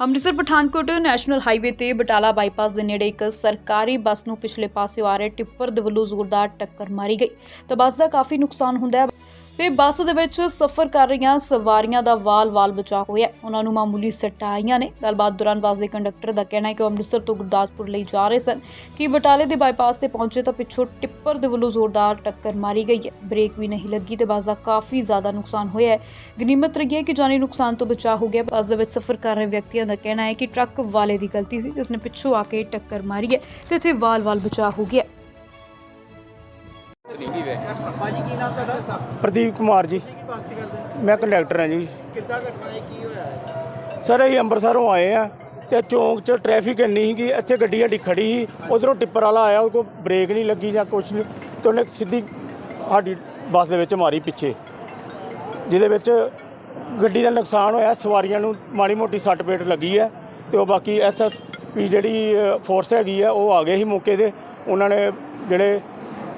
Amritsar Pathankot national highway ਤੇ Batala bypass ਦੇ ਨੇੜੇ ਇੱਕ ਸਰਕਾਰੀ ਬੱਸ ਨੂੰ ਪਿਛਲੇ ਪਾਸੇ ਆ ਰਹੇ ਟਿੱਪਰ ਦੇ ਵੱਲੋਂ ਜ਼ੋਰਦਾਰ ਟੱਕਰ ਮਾਰੀ ਗਈ। ਤਾਂ ਬੱਸ ਦਾ ਕਾਫੀ ਨੁਕਸਾਨ ਹੁੰਦਾ ਹੈ। ਤੇ ਬੱਸ ਦੇ ਵਿੱਚ ਸਫ਼ਰ ਕਰ ਰਹੀਆਂ ਸਵਾਰੀਆਂ ਦਾ ਵਾਲ-ਵਾਲ ਬਚਾ ਹੋਇਆ ਉਹਨਾਂ ਨੂੰ ਮਾਮੂਲੀ ਸੱਟਾਂ ਆਈਆਂ ਨੇ। ਗੱਲਬਾਤ ਦੌਰਾਨ ਬੱਸ ਦੇ ਕੰਡਕਟਰ ਦਾ ਕਹਿਣਾ ਹੈ ਕਿ ਉਹ ਅੰਮ੍ਰਿਤਸਰ ਤੋਂ ਗੁਰਦਾਸਪੁਰ ਲਈ ਜਾ ਰਹੇ ਸਨ। ਕਿ ਬਟਾਲੇ ਦੇ ਬਾਈਪਾਸ ਤੇ ਪਹੁੰਚੇ ਤਾਂ ਪਿੱਛੋਂ ਟਿੱਪਰ ਦੇ ਵੱਲੋਂ ਜ਼ੋਰਦਾਰ ਟੱਕਰ ਮਾਰੀ ਗਈ ਹੈ। ਬ੍ਰੇਕ ਵੀ ਨਹੀਂ ਲੱਗੀ ਤੇ ਬੱਸ ਦਾ ਕਾਫੀ ਜ਼ਿਆਦਾ ਨੁਕਸਾਨ ਹੋਇਆ ਹੈ। ਗਨੀਮਤ ਰਹੀ ਹੈ ਕਿ ਜਾਨੀ ਨੁਕਸਾਨ ਤੋਂ ਬਚਾ ਹੋ ਗਿਆ। ਬੱਸ ਦੇ ਵਿੱਚ ਸਫ਼ਰ ਕਰ ਰਹੇ ਵਿਅਕਤੀਆਂ ਦਾ ਕਹਿਣਾ ਹੈ ਕਿ ਟਰੱਕ ਵਾਲੇ ਦੀ ਗਲਤੀ ਸੀ, ਜਿਸ ਨੇ ਪਿੱਛੋਂ ਆ ਕੇ ਟੱਕਰ ਮਾਰੀ ਹੈ ਤੇ ਇੱਥੇ ਵਾਲ-ਵਾਲ ਬਚਾ ਹੋ ਗਿਆ ਵੇ ਭਾਜੀ ਕੀ ਨਾਮ ਤੁਹਾਡਾ? ਪ੍ਰਦੀਪ ਕੁਮਾਰ ਜੀ। ਕੀ ਮੈਂ ਕੰਡਕਟਰ ਹਾਂ ਜੀ। ਕਿੱਦਾਂ ਘਟਨਾ ਹੈ ਕੀ ਹੋਇਆ? ਹੈ ਸਰ ਅਸੀਂ ਅੰਮ੍ਰਿਤਸਰੋਂ ਆਏ ਆ ਤੇ ਚੌਂਕ 'ਚ ਟ੍ਰੈਫਿਕ ਇੰਨੀ ਸੀਗੀ ਇੱਥੇ ਗੱਡੀ ਸਾਡੀ ਖੜੀ ਸੀ। ਉਧਰੋਂ ਟਿੱਪਰ ਵਾਲਾ ਆਇਆ ਉਹ ਕੋ ਬ੍ਰੇਕ ਨਹੀਂ ਲੱਗੀ ਜਾਂ ਕੁਛ ਨਹੀਂ। ਤੇ ਉਹਨੇ ਸਿੱਧੀ ਸਾਡੀ ਬੱਸ ਦੇ ਵਿੱਚ ਮਾਰੀ ਪਿੱਛੇ ਜਿਹਦੇ ਵਿੱਚ ਗੱਡੀ ਦਾ ਨੁਕਸਾਨ ਹੋਇਆ। ਸਵਾਰੀਆਂ ਨੂੰ ਮਾੜੀ ਮੋਟੀ ਸੱਟ ਪੇਟ ਲੱਗੀ ਹੈ ਤੇ ਉਹ ਬਾਕੀ ਐਸਐਸਪੀ ਜਿਹੜੀ ਅ, ਫੋਰਸ ਹੈਗੀ ਆ ਉਹ ਆ ਗਏ ਸੀ ਮੌਕੇ ਤੇ। ਉਹਨਾਂ ਨੇ ਜਿਹੜੇ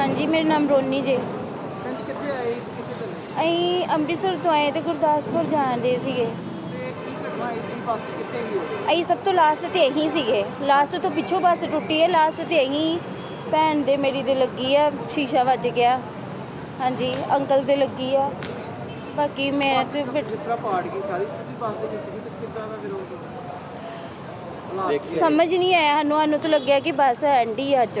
ਹਾਂਜੀ ਮੇਰਾ ਨਾਮ ਰੋਨੀ ਜੇ। ਕਹਿੰਦੇ ਕਿੱਥੇ ਆਏ? ਤੇ ਕਿੱਥੇ ਚੱਲੇ? ਅਸੀਂ ਅੰਮ੍ਰਿਤਸਰ ਤੋਂ ਆਏ ਤੇ ਗੁਰਦਾਸਪੁਰ ਜਾਣਦੇ ਸੀਗੇ। ਤੇ ਕੀ ਘਟਨਾ ਹੈ ਕੀ ਬੱਸ ਕਿੱਥੇ ਗਈ ਹੋਵੇ ਅਸੀਂ ਸਭ ਤੋਂ ਲਾਸਟ ਤੇ ਇਹੀ ਸੀਗੇ। ਲਾਸਟ ਤੋਂ ਪਿੱਛੋਂ ਬੱਸ ਟੁੱਟੀ ਹੈ। ਲਾਸਟ ਤੇ ਇਹੀ ਭੈਣ ਦੇ ਮੇਰੀ ਦੇ ਲੱਗੀ ਆ ਸ਼ੀਸ਼ਾ ਵੱਜ ਗਿਆ। ਹਾਂਜੀ ਅੰਕਲ ਦੇ ਲੱਗੀ ਆ। ਬਾਕੀ ਮੈਂ ਤੇ ਫਿਰ ਜਿਸ ਤਰ੍ਹਾਂ ਪਾੜ ਗਈ ਸਾਰੀ ਤੁਸੀਂ ਬੱਸ ਦੇ ਵਿੱਚ ਵੀ ਤੇ ਕਿੱਦਾਂ ਦਾ ਫਿਰ ਉਹ ਹਾਲਾਤ ਸਮਝ ਨਹੀਂ ਆਇਆ ਸਾਨੂੰ। ਸਾਨੂੰ ਤਾਂ ਲੱਗਿਆ ਕਿ ਬੱਸ ਐਂਡੀ ਅੱਜ।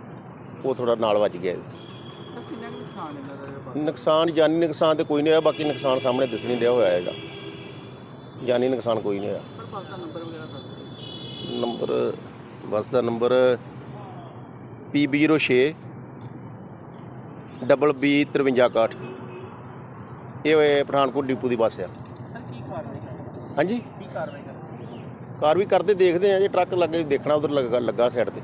ਉਹ ਥੋੜਾ ਨਾਲ ਵੱਜ ਗਿਆ ਕਿੰਨਾ ਕੁ ਨੁਕਸਾਨ ਇਹਨਾਂ ਦਾ ਨੁਕਸਾਨ ਜਾਨੀ ਨੁਕਸਾਨ ਤੇ ਕੋਈ ਨਹੀਂ ਹੋਇਆ ਬਾਕੀ ਨੁਕਸਾਨ ਸਾਹਮਣੇ ਦਿਸ ਨਹੀਂ ਰਿਹਾ ਹੋਇਆ ਹੈਗਾ। ਜਾਨੀ ਨੁਕਸਾਨ ਕੋਈ ਨਹੀਂ ਹੋਇਆ। ਪਰ ਬੱਸ ਦਾ ਨੰਬਰ ਵਗੈਰਾ ਦੱਸ ਦਿਓ। ਨੰਬਰ ਬੱਸ ਦਾ ਨੰਬਰ PB06 ਡਬਲ B 5361 ਇਹ ਹੋਏ ਪਠਾਨਕੋਟ ਡਿਪੂ ਦੀ ਬੱਸ ਆ। ਸਰ ਕੀ ਕਾਰਵਾਈ ਕਰਦੇ? ਹਾਂਜੀ? ਕੀ ਕਾਰਵਾਈ ਕਰਦੇ? ਕਾਰ ਵੀ ਕਰਦੇ ਦੇਖਦੇ ਆ ਜੇ ਟਰੱਕ ਲੱਗੇ ਦੇਖਣਾ ਉਧਰ ਲੱਗਾ ਲੱਗਾ ਸਾਈਡ ਤੇ।